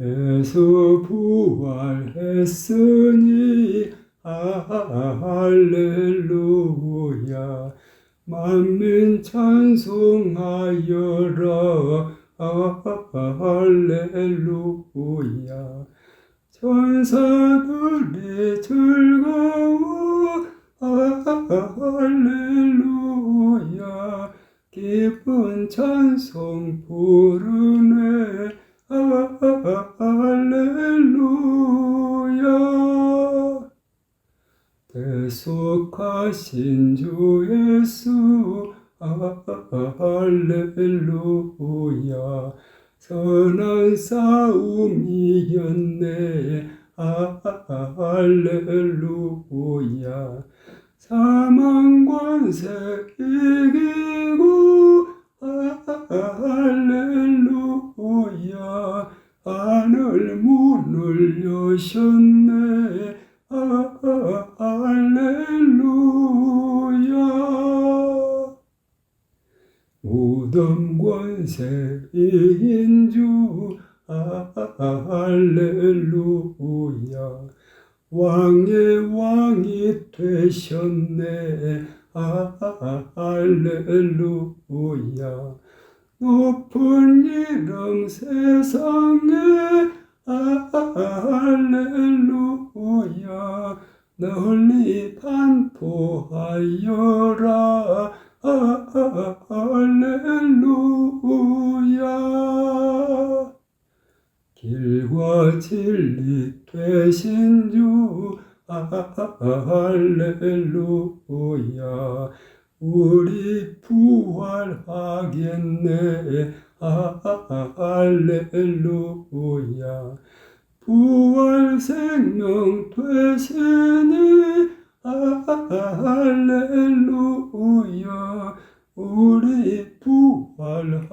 예수 부활했으니 할렐루야. 만민 찬송하여라. 할렐루야. 천사들이 즐거워. 할렐루야. 기쁜 찬송 부르네 할렐루야. 대속하신 주 예수 할렐루야. 선한 싸움 이겼네. 할렐루야. 사망 관세 이기 문을 여셨네. 할렐루야. 무덤 관세 이긴 주. 할렐루야. 왕의 왕이 되셨네. 할렐루야. 높은 이름 세상에 반포하여라. 할렐루야. 길과 진리 되신 주. 할렐루야. 우리 부활하겠네. 할렐루야. 부활 생명 되시니 할렐루야. 우리 부활하겠네.